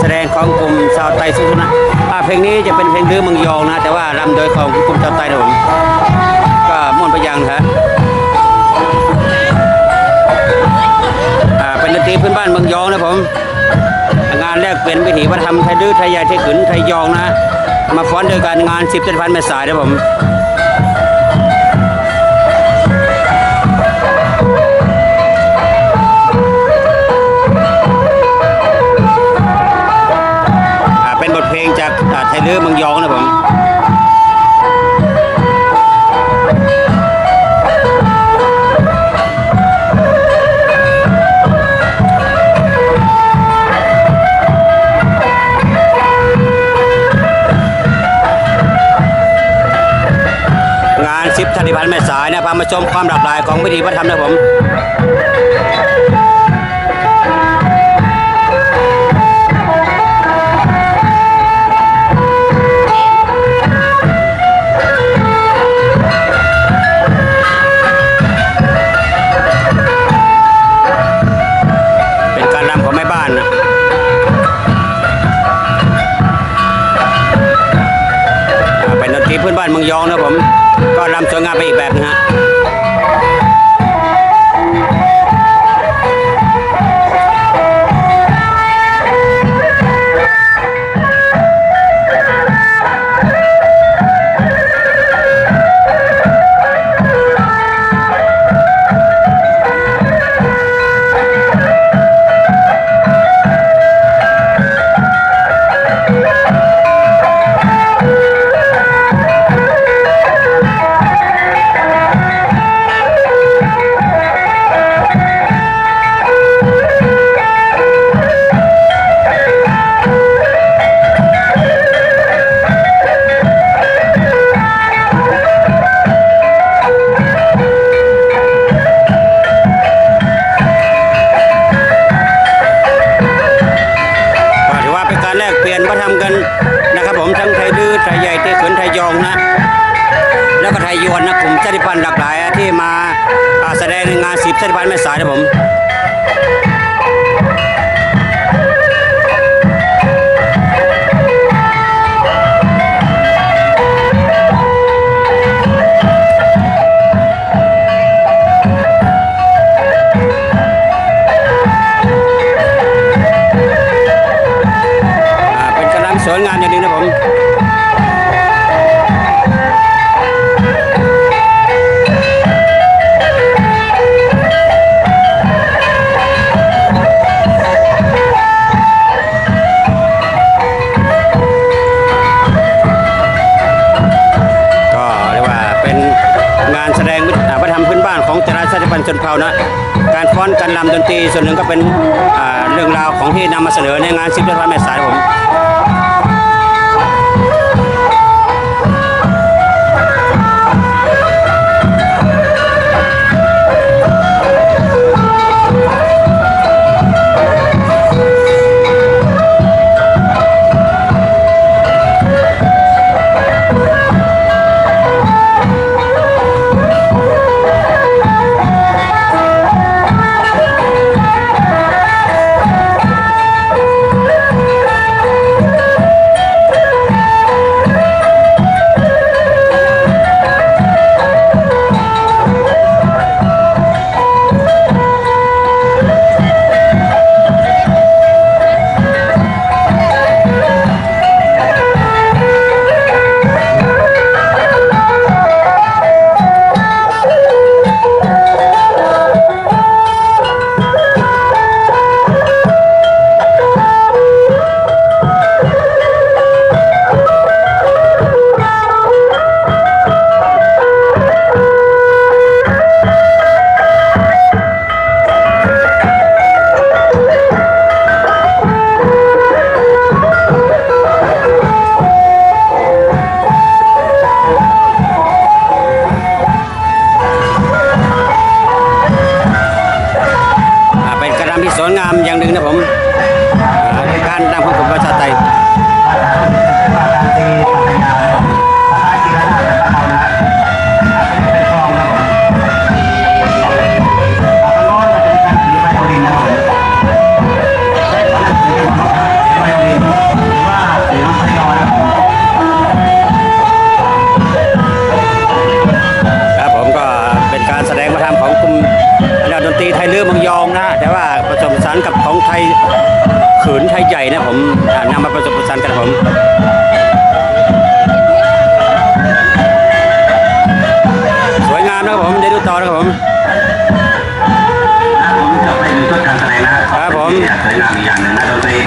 แสดงของกลุ่มชาวไต้สุดนะอ่าเพลงนี้จะเป็นเพลงดื้อมืองยองนะ แต่ว่ารำโดยของกลุ่มชาวไต้นะผมก็ม่วนไปยังนะฮะเป็นดนตรีพื้นบ้านมืองยองนะผมงานแรกเป็นวิถีวัฒนธรรมไทยดื้อไทยใหญ่ไทยขืนไทยยองนะมาฟ้อนโดยการงานสิบเจ็ดพันเมษายนนะผม งานสิบธันวาคมแม่สายนะพามาชมความหลากหลายของวิถีวัฒนธรรมนะผมเป็นการรำของแม่บ้านนะเป็นดนตรีพื้นบ้านเมืองยองนะผม นกาทำกันนะครับผมทั้งไทยดื้อไทยใหญ่ไทยเขินไทยยองนะแล้วก็ไทยยวนนะกลุ่มชาติพันธุ์หลากหลายที่มาอ่าแสดงในงานสิบชาติพันธุ์แม่สายนะผม งสวยงามอย่างนี้นะผมก็เรียกว่าเป็นงานแสดงวิถีวัฒนธรรมพื้นบ้านของแต่ละชาติพันธ์ชนเผ่านะการฟ้อนการรำดนตรีส่วนหนึ่งก็เป็นเรื่องราวของที่นำมาเสนอในงานสิบยอดพระแม่สายผม งดงามอย่างหนึ่งนะผม ไทยขินไทยใหญ่นะผมนำมาผสมผสานกันผมสวยงามนะครับผมได้ดูต่อนะครับผมครับผมสวยงามอีกอย่างหนึ่งนะดนตรี